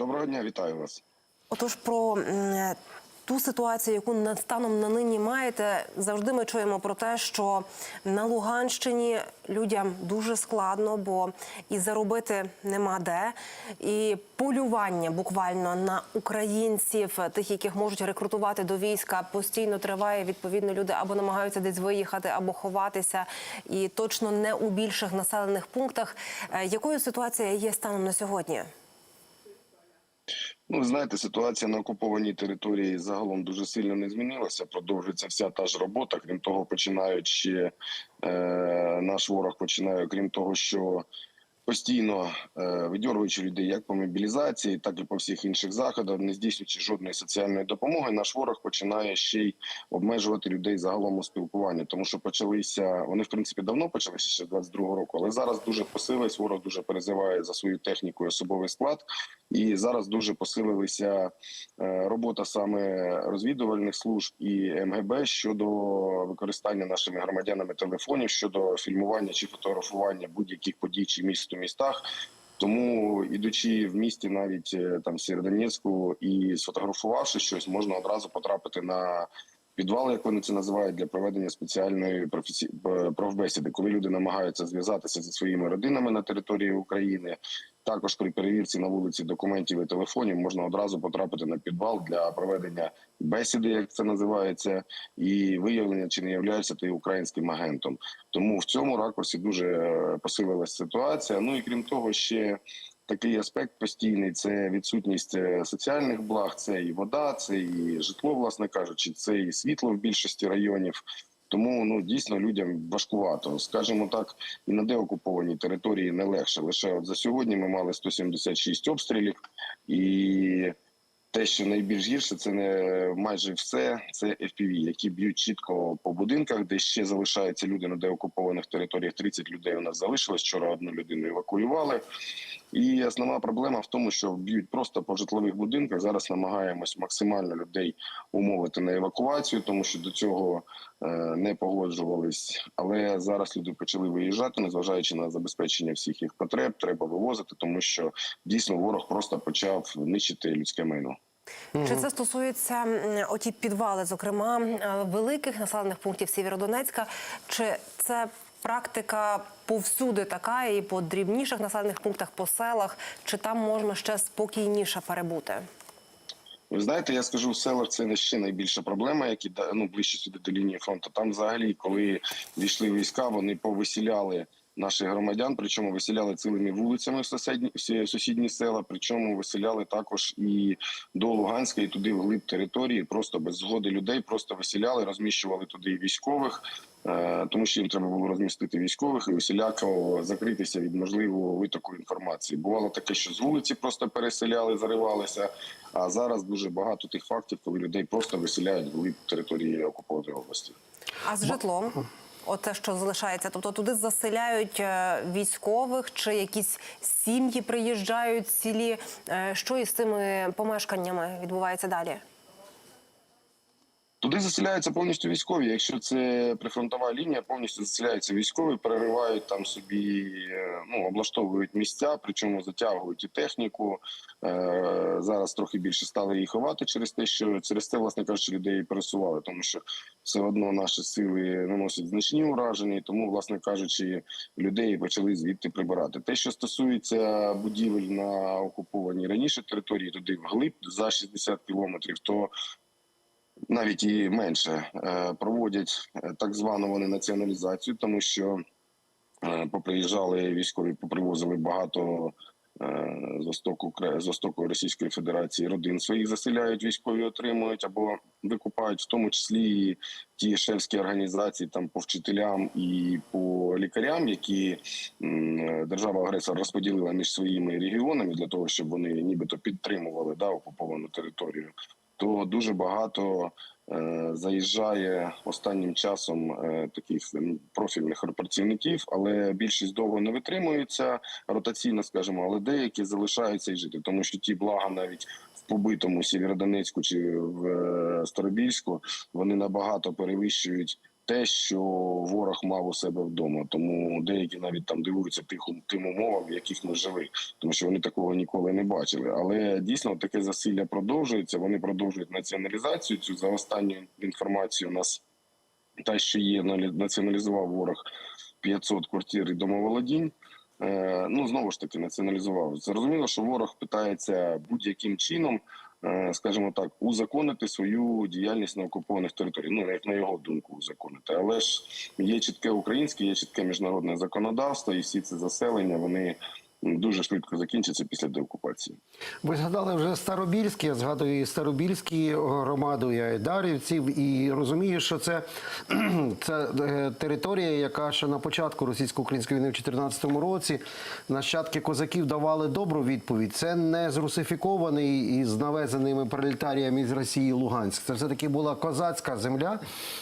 Доброго дня, вітаю вас. Отож, про ту ситуацію, яку на станом на нині маєте, завжди ми чуємо про те, що на Луганщині людям дуже складно, бо і заробити нема де, і полювання буквально на українців, тих, яких можуть рекрутувати до війська, постійно триває. Відповідно, люди або намагаються десь виїхати, або ховатися, і точно не у більших населених пунктах. Е, Якою ситуація є станом на сьогодні? Ну, ви знаєте, ситуація на окупованій території загалом дуже сильно не змінилася. Продовжується вся та ж робота. Крім того, починаючи е, наш ворог починає, крім того, що постійно е, видьоргуючи людей як по мобілізації, так і по всіх інших заходах, не здійснюючи жодної соціальної допомоги, наш ворог починає ще й обмежувати людей загалом у спілкуванні, тому що почалися вони в принципі давно почалися ще з 22-го року, але зараз дуже посилились. Ворог дуже перезиває за свою техніку і особовий склад. І зараз дуже посилилися е, робота саме розвідувальних служб і МГБ щодо використання нашими громадянами телефонів щодо фільмування чи фотографування будь-яких подій чи міст у містах. Тому ідучи в місті, навіть е, там в Сєвєродонецьку і сфотографувавши щось, можна одразу потрапити на підвал, як вони це називають, для проведення спеціальної професі... е, профбесіди, коли люди намагаються зв'язатися зі своїми родинами на території України. Також при перевірці на вулиці документів і телефонів можна одразу потрапити на підвал для проведення бесіди, як це називається, і виявлення, чи не являєшся ти українським агентом. Тому в цьому ракурсі дуже е, посилилася ситуація. Ну і крім того, ще такий аспект постійний: це відсутність е, соціальних благ, це і вода, це і житло, власне кажучи, це і світло в більшості районів. Тому ну дійсно людям важкувато, скажімо так, і на деокупованій території не легше. Лише от за сьогодні ми мали 176 обстрілів, і те, що найбільш гірше, це не майже все. Це FPV, які б'ють чітко по будинках, де ще залишаються люди на деокупованих територіях. 30 людей у нас залишилось. Вчора одну людину евакуювали. І основна проблема в тому, що б'ють просто по житлових будинках. Зараз намагаємось максимально людей умовити на евакуацію, тому що до цього е, не погоджувались. Але зараз люди почали виїжджати, незважаючи на забезпечення всіх їх потреб, треба вивозити, тому що дійсно ворог просто почав нищити людське майно. Чи це стосується оті підвали, зокрема е, великих населених пунктів Сєвєродонецька? Чи це практика повсюди така і по дрібніших населених пунктах, по селах? Чи там можна ще спокійніше перебути? Ви знаєте, я скажу, в селах це не ще найбільша проблема, які ну, ближче сюди до лінії фронту. Там, взагалі, коли війшли війська, вони повисіляли наших громадян, причому виселяли цілими вулицями в сусідні, всі сусідні села. Причому виселяли також і до Луганська, і туди вглиб території, просто без згоди людей, просто виселяли, розміщували туди і військових. е, Тому що їм треба було розмістити військових і усіляко закритися від можливого витоку інформації. Бувало таке, що з вулиці просто переселяли, заривалися. А зараз дуже багато тих фактів, коли людей просто виселяють в території окупованої області. А з житлом? Оте, що залишається, тобто туди заселяють е, військових, чи якісь сім'ї приїжджають цілі. Е, Що із цими помешканнями відбувається далі? Туди заселяються повністю військові. Якщо це прифронтова лінія, повністю заселяються військові, переривають там собі, е, ну облаштовують місця, причому затягують і техніку. Е, зараз трохи більше стали її ховати через те, що через це, власне кажучи, людей пересували, тому що все одно наші сили наносять значні ураження, і тому, власне кажучи, людей почали звідти прибирати. Те, що стосується будівель на окупованій раніше території, туди вглиб за 60 кілометрів, то навіть і менше е, проводять е, так звану вони націоналізацію, тому що е, поприїжджали військові, попривозили багато з востоку з востоку Російської Федерації родин своїх заселяють, військові отримують або викупають, в тому числі і ті шефські організації там по вчителям і по лікарям, які держава-агресор розподілила між своїми регіонами для того, щоб вони нібито підтримували да, окуповану територію то дуже багато е, заїжджає останнім часом е, таких профільних працівників, але більшість довго не витримується ротаційно, скажімо, але деякі залишаються і жити, тому що ті блага навіть в побитому Сєвєродонецьку чи в е, Старобільську вони набагато перевищують. Те, що ворог мав у себе вдома. Тому деякі навіть там дивуються тих тим умовам, в яких ми жили, тому що вони такого ніколи не бачили. Але дійсно таке засилля продовжується. Вони продовжують націоналізацію. Цю за останню інформацію у нас та, що є, налі- націоналізував ворог 500 квартир і домоволодінь. Е, ну знову ж таки націоналізував. Зрозуміло, що ворог питається будь-яким чином, скажімо так, узаконити свою діяльність на окупованих територіях. Ну як на його думку, узаконити. Але ж є чітке українське, є чітке міжнародне законодавство, і всі ці заселення вони дуже швидко закінчаться після деокупації. Ви згадали вже Старобільськ, я згадую і Старобільські громаду, і Айдарівців, і розумію, що це, це е, територія, яка ще на початку російсько-української війни в 2014 році нащадки козаків давали добру відповідь. Це не зрусифікований із навезеними пролетаріями з Росії Луганськ. Це все-таки була козацька земля.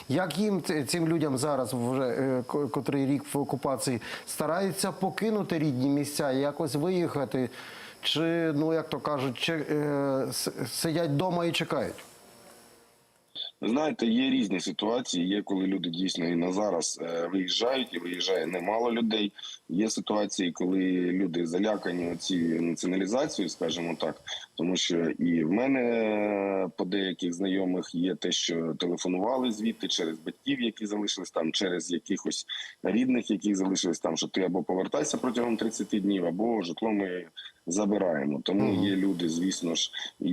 Як їм цим людям зараз, вже е, котрий рік в окупації, стараються покинути рідні місця, і якось виїхати? Чи, ну як то кажуть, чи, е, сидять вдома і чекають? Ви знаєте, є різні ситуації. Є коли люди дійсно і на зараз е, виїжджають, і виїжджає немало людей. Є ситуації, коли люди залякані цією націоналізацією, скажімо так, тому що і в мене е, по деяких знайомих є те, що телефонували звідти через батьків, які залишились там, через якихось рідних, які залишились там, що ти або повертайся протягом 30 днів, або житло ми забираємо. Тому є люди, звісно ж, і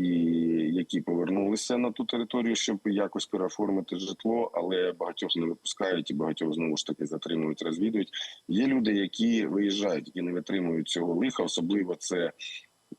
які повернулися на ту територію, щоб якось переоформити житло, але багатьох не випускають і багатьох знову ж таки затримують, розвідують. Є люди, які виїжджають, які не витримують цього лиха, особливо це.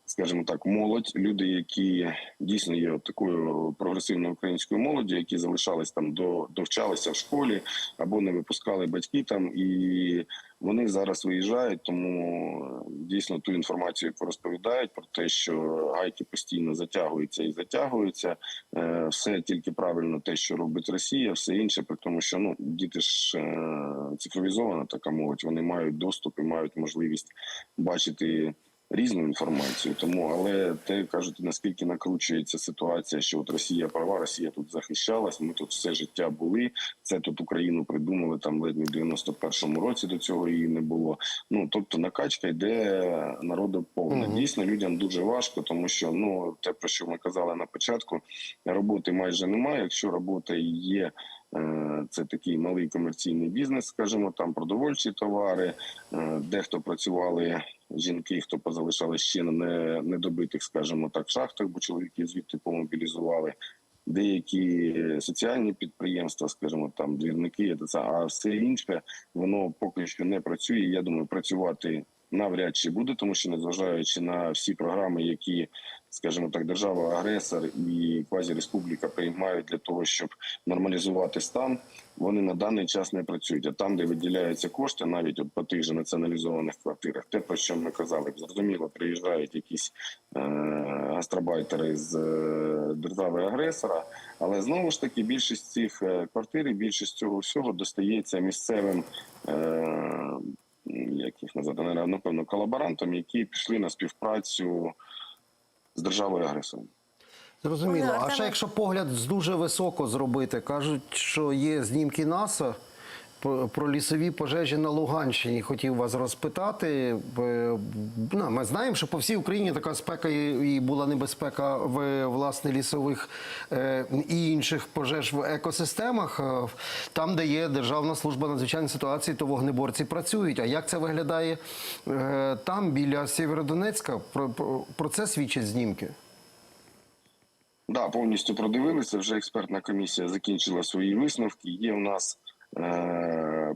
Скажімо так, молодь, люди, які дійсно є такою прогресивною українською молоддю, які залишались там до довчалися в школі або не випускали батьки там, і вони зараз виїжджають. Тому е, дійсно ту інформацію, яку розповідають про те, що гайки постійно затягуються і затягуються. Е, Все тільки правильно те, що робить Росія, все інше, при тому, що ну діти ж е, цифровізована така молодь, вони мають доступ і мають можливість бачити різну інформацію. Тому, але те кажуть, наскільки накручується ситуація, що от Росія права, Росія тут захищалась. Ми тут все життя були. Це тут Україну придумали там ледь не в 91-му році. До цього її не було. Ну тобто накачка йде народу повна. Дійсно, людям дуже важко, тому що ну те про що ми казали на початку, роботи майже немає. Якщо робота є. е, Це такий малий комерційний бізнес, скажімо, там продовольчі товари. е, Дехто працювали жінки, хто позалишали ще на не- недобитих, скажімо так, шахтах, бо чоловіки звідти помобілізували. Деякі соціальні підприємства, скажімо, там двірники, це, а все інше воно поки що не працює. Я думаю, працювати навряд чи буде, тому що незважаючи на всі програми, які, скажімо так, держава-агресор і квазіреспубліка приймають для того, щоб нормалізувати стан, вони на даний час не працюють. А там, де виділяються кошти, навіть от по тих же націоналізованих квартирах, те про що ми казали, зрозуміло, приїжджають якісь е, гастробайтери з е, держави-агресора, але знову ж таки більшість цих е, квартир, і більшість цього всього достається місцевим. Е, як їх назвати, напевно, колаборантам, які пішли на співпрацю з державою агресором. Зрозуміло. А ще якщо погляд з дуже високо зробити, кажуть, що є знімки НАСА про- лісові пожежі на Луганщині. Хотів вас розпитати. Ну, ми знаємо, що по всій Україні така спека і була небезпека в власне лісових е, і інших пожеж в екосистемах. Е, Там, де є Державна служба надзвичайних ситуацій, то вогнеборці працюють. А як це виглядає е, там, біля Сєвєродонецька? Про, це свідчать знімки. Да, повністю продивилися. Вже експертна комісія закінчила свої висновки. Є у нас е,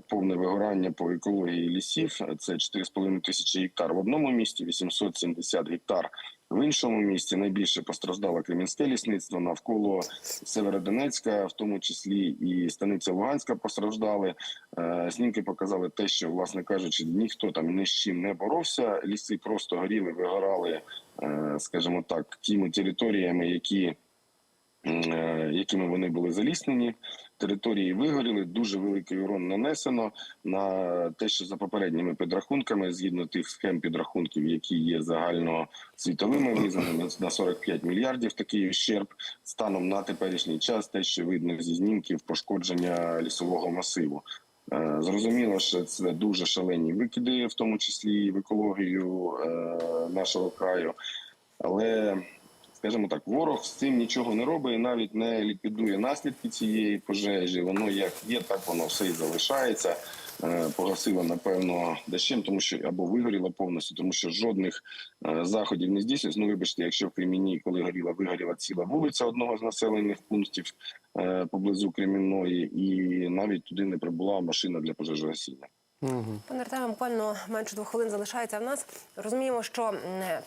повне вигорання по екології лісів. Це 4,5 тисячі гектар в одному місті, 870 гектар в іншому місті. Найбільше постраждало Кремінське лісництво навколо Северодонецька, в тому числі і станиця Луганська постраждали. Е, Знімки показали те, що, власне кажучи, ніхто там ні з чим не боровся. Ліси просто горіли, вигорали, е, скажімо так, тими територіями, які е, якими вони були заліснені. Території вигоріли. Дуже великий урон нанесено на те, що за попередніми підрахунками, згідно тих схем підрахунків, які є загально світовими визнаними на 45 мільярдів такий ущерб станом на теперішній час, те, що видно зі знімків пошкодження лісового масиву. Е, Зрозуміло, що це дуже шалені викиди, в тому числі і в екологію е, нашого краю. Але, скажімо так, ворог з цим нічого не робить і навіть не ліквідує наслідки цієї пожежі. Воно як є, так воно все і залишається. Е, Погасило, напевно, дощем, тому що або вигоріло повністю, тому що жодних е, заходів не здійснюється. Ну, вибачте, якщо в Креміні, коли горіла, вигоріла ціла вулиця одного з населених пунктів е, поблизу Кремінної, і навіть туди не прибула машина для пожежогасіння. Пане Артеме, буквально менше двох хвилин залишається в нас. Розуміємо, що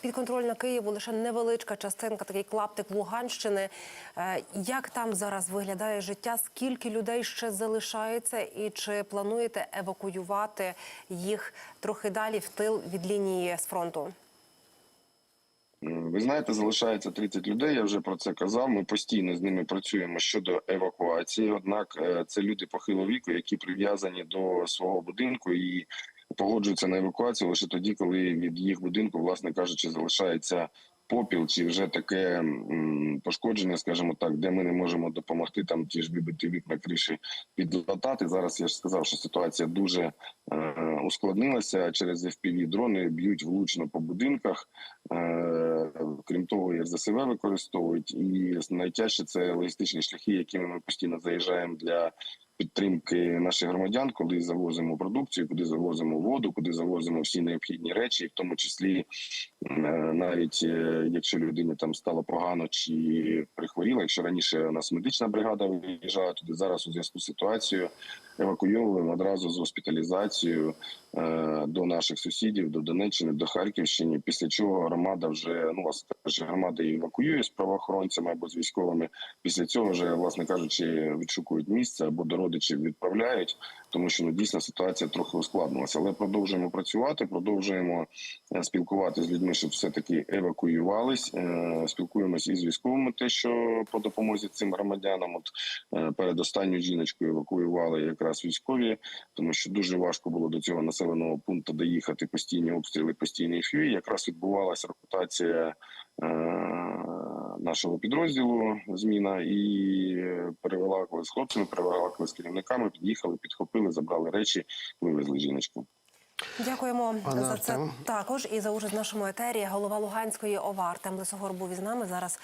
підконтрольна Києву лише невеличка частинка, такий клаптик Луганщини. Е, Як там зараз виглядає життя? Скільки людей ще залишається, і чи плануєте евакуювати їх трохи далі в тил від лінії з фронту? Ви знаєте, залишається 30 людей. Я вже про це казав. Ми постійно з ними працюємо щодо евакуації. Однак е, це люди похилого віку, які прив'язані до свого будинку і погоджуються на евакуацію лише тоді, коли від їх будинку, власне кажучи, залишається попіл чи вже таке пошкодження, скажімо так, де ми не можемо допомогти там ті ж вибиті вікна криші підлатати. Зараз я ж сказав, що ситуація дуже е, ускладнилася через fpv дрони б'ють влучно по будинках. Е, крім того, і РЗСВ використовують, і найтяжче це логістичні шляхи, якими ми постійно заїжджаємо для підтримки наших громадян, коли завозимо продукцію, куди завозимо воду, куди завозимо всі необхідні речі, в тому числі е, навіть е, якщо людині там стало погано чи прихворіла, якщо раніше у нас медична бригада виїжджала туди, зараз у зв'язку з ситуацією евакуйовуємо одразу з госпіталізацією е, до наших сусідів, до Донеччини, до Харківщини. Після чого громада вже ну кажучи, громада евакуює з правоохоронцями або з військовими. Після цього вже, власне кажучи, відшукують місце або до родичів відправляють, тому що ну дійсно ситуація трохи ускладнилася. Але продовжуємо працювати, продовжуємо е, спілкуватися з людьми, щоб все таки евакуювались. Е, Спілкуємося із військовими, те, що по допомозі цим громадянам. От перед останньою жіночкою евакуювали якраз військові, тому що дуже важко було до цього населеного пункту доїхати. Постійні обстріли, постійні фюї. Якраз відбувалася ротація е, нашого підрозділу. Зміна і перевела з хлопцями, перевела з керівниками. Під'їхали, підхопили, забрали речі, вивезли жіночку. Дякуємо Пане за це Артем. також і за участь в нашому етері. Голова Луганської ОВА Артем Лисогор був із нами. Зараз